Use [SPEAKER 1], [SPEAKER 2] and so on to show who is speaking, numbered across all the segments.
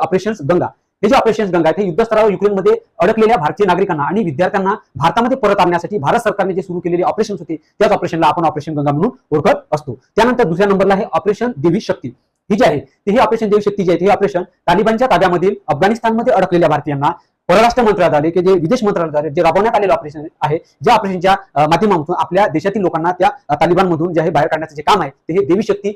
[SPEAKER 1] Operation Ganga. हे जे operation Ganga आहे ते युद्धस्तरावर युक्रेनमध्ये अडकलेल्या भारतीय नागरिकांना आणि विद्यार्थ्यांना भारतामध्ये परत आणण्यासाठी भारत सरकारने जे सुरू केलेले ऑपरेशन होते त्याच ऑपरेशनला आपण ऑपरेशन गंगा म्हणून ओळखत असतो. त्यानंतर दुसऱ्या नंबरला आहे ऑपरेशन देवी शक्ती. ही जी आहे ती ही ऑपरेशन देवी शक्ती जी आहे ते हे ऑपरेशन तालिबानच्या ताब्यामधील अफगाणिस्तानमध्ये अडकलेल्या भारतीयांना परराष्ट्र मंत्रालयाद्वारे की जे विदेश मंत्रालयाद्वारे जे राबवण्यात आलेलं ऑपरेशन आहे ज्या ऑपरेशनच्या माध्यमातून आपल्या देशातील लोकांना त्या तालिबानमधून जे आहे बाहेर काढण्याचं जे काम आहे ते हे देवी शक्ती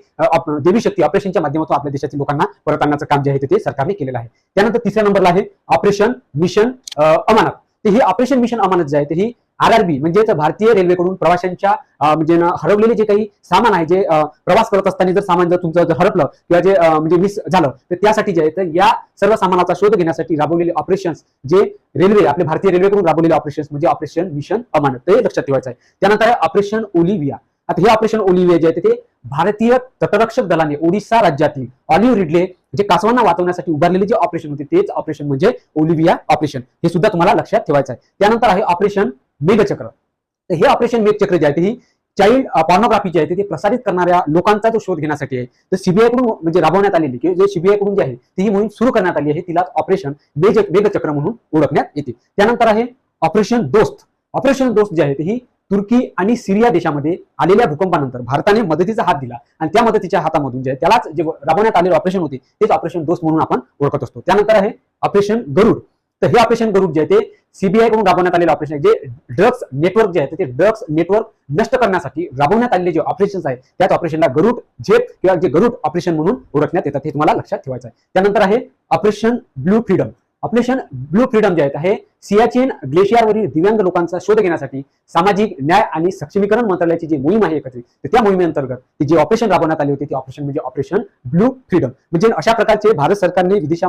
[SPEAKER 1] देवी शक्ती ऑपरेशनच्या माध्यमातून आपल्या देशातील लोकांना परत आणण्याचं काम जे आहे ते- सरकारने केलेलं आहे. त्यानंतर तिसऱ्या नंबरला आहे ऑपरेशन मिशन अं, अमानत. तर ही ऑपरेशन मिशन अमानत जे आहे ते ही आरआरबी म्हणजेच भारतीय रेल्वेकडून प्रवाशांच्या म्हणजे हरवलेले जे काही सामान आहे जे प्रवास करत असताना जर सामान जर तुमचं जर हरपलं किंवा जे म्हणजे मिस झालं तर त्यासाठी जे आहे तर या सर्व सामानाचा शोध घेण्यासाठी राबवलेले ऑपरेशन्स जे रेल्वे आपले भारतीय रेल्वेकडून राबवलेले ऑपरेशन्स म्हणजे ऑपरेशन मिशन अमानत ते लक्षात ठेवायचं आहे. त्यानंतर आहे ऑपरेशन ओलिव्हिया. आता हे ऑपरेशन ओलिव्हिया जे आहे ते भारतीय तटरक्षक दलाने ओडिशा राज्यातील ऑलिव्ह रिडले म्हणजे कासवांना वाचवण्यासाठी उभारलेले जे ऑपरेशन होते तेच ऑपरेशन म्हणजे ओलिव्हिया ऑपरेशन हे सुद्धा तुम्हाला लक्षात ठेवायचं आहे. त्यानंतर आहे ऑपरेशन मेघचक्र. तर हे ऑपरेशन मेघचक्र जे आहे ते ही चाइल्ड पॉर्नोग्राफी जे आहे ते- प्रसारित करणाऱ्या लोकांचा जो शोध घेण्यासाठी आहे तर सीबीआयकडून म्हणजे राबवण्यात आलेली किंवा जे सीबीआयकडून जे आहे ती ही मोहीम सुरू करण्यात आली आहे. तिला ऑपरेशन मेघ मेघचक्र म्हणून ओळखण्यात येते. त्यानंतर आहे ऑपरेशन दोस्त. ऑपरेशन दोस्त जे आहे ते ही तुर्की आणि सिरिया देशामध्ये आलेल्या भूकंपानंतर भारताने मदतीचा हात दिला आणि त्या मदतीच्या हातामधून जे त्यालाच जे राबवण्यात आलेलं ऑपरेशन होते तेच ऑपरेशन दोस्त म्हणून आपण ओळखत असतो. त्यानंतर आहे ऑपरेशन गरुड. तर हे ऑपरेशन गरुड जे आहे ते सीबीआयकडून राबवण्यात आलेलं ऑपरेशन आहे. जे ड्रग्स नेटवर्क जे आहे ते ड्रग्स नेटवर्क नष्ट करण्यासाठी राबवण्यात आलेले जे ऑपरेशन्स आहेत त्याच ऑपरेशनला गरुड झेप किंवा जे गरुड ऑपरेशन म्हणून ओळखण्यात येतात हे तुम्हाला लक्षात ठेवायचं आहे. त्यानंतर आहे Operation Blue Freedom Operation Blue Freedom जे आहे हे सियाचीन ग्लेशियरवरील दिव्यांग लोकांचा शोध घेण्यासाठी सामाजिक न्याय आणि सक्षमीकरण मंत्रालयाची जी मोहीम आहे एकत्रित तर त्या मोहिमेअंतर्गत ती जे ऑपरेशन राबवण्यात आले होते ते ऑपरेशन म्हणजे ऑपरेशन ब्लू फ्रीडम. म्हणजे अशा प्रकारचे भारत सरकारने विदेशा